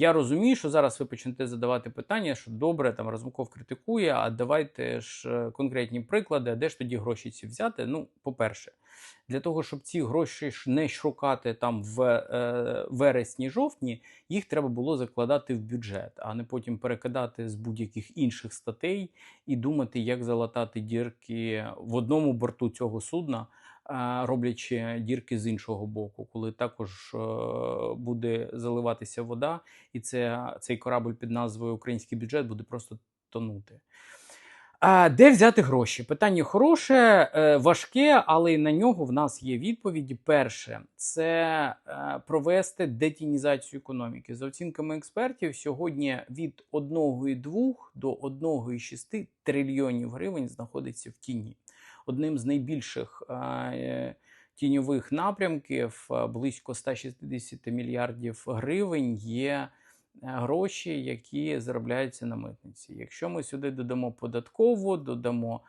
Я розумію, що зараз ви почнете задавати питання, що добре, там Разумков критикує, а давайте ж е, конкретні приклади, а де ж тоді гроші ці взяти? Ну, по-перше, для того, щоб ці гроші не шукати там в е, вересні-жовтні, їх треба було закладати в бюджет, а не потім перекидати з будь-яких інших статей і думати, як залатати дірки в одному борту цього судна, роблячи дірки з іншого боку, коли також е, буде заливатися вода, і це, цей корабль під назвою Український бюджет буде просто тонути. А де взяти гроші? Питання хороше, е, важке, але на нього в нас є відповіді. Перше, це е, провести детінізацію економіки. За оцінками експертів, сьогодні від 1,2 до 1,6 трильйонів гривень знаходиться в тіні. Одним з найбільших е, тіньових напрямків, близько 160 мільярдів гривень, є е, гроші, які заробляються на митниці. Якщо ми сюди додамо податкову, додамо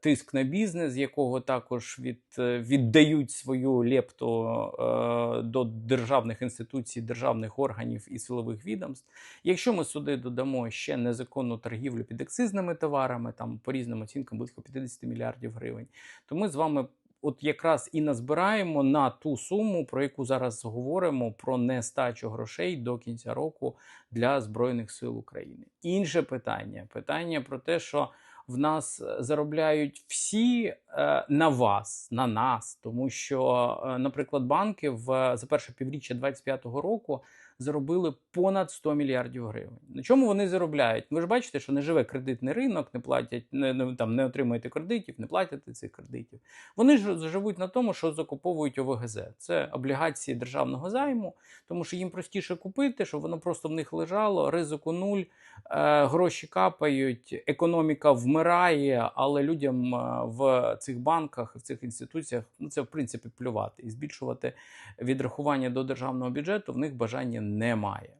тиск на бізнес, якого також від, е, віддають свою лепту е, до державних інституцій, державних органів і силових відомств. Якщо ми сюди додамо ще незаконну торгівлю під акцизними товарами, там по різним оцінкам близько 50 мільярдів гривень, то ми з вами от якраз і назбираємо на ту суму, про яку зараз говоримо, про нестачу грошей до кінця року для Збройних сил України. Інше питання питання про те, що в нас е, заробляють всі е, на вас, на нас, тому що, е, наприклад, банки в за перше півріччя 2025 року заробили понад 100 мільярдів гривень. На чому вони заробляють? Ви ж бачите, що не живе кредитний ринок, не платять, не, там не отримуєте кредитів, не платите цих кредитів. Вони ж живуть на тому, що закуповують ОВГЗ. Це облігації державного займу, тому що їм простіше купити, щоб воно просто в них лежало, ризику нуль, е, гроші капають, економіка вмирає, але людям е, в цих банках, в цих інституціях ну це в принципі плювати і збільшувати відрахування до державного бюджету в них бажання немає.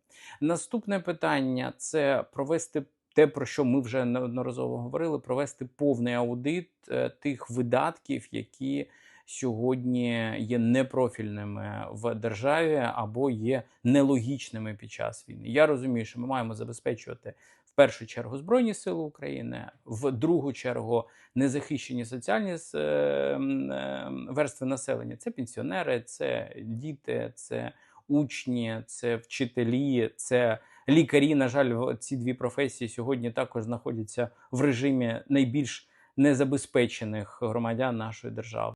Наступне питання це провести. Те, про що ми вже неодноразово говорили, провести повний аудит е, тих видатків, які сьогодні є непрофільними в державі або є нелогічними під час війни. Я розумію, що ми маємо забезпечувати в першу чергу Збройні Сили України, в другу чергу незахищені соціальні е, е, верстви населення. Це пенсіонери, це діти, це учні, це вчителі, це лікарі. На жаль, ці дві професії сьогодні також знаходяться в режимі найбільш незабезпечених громадян нашої держави.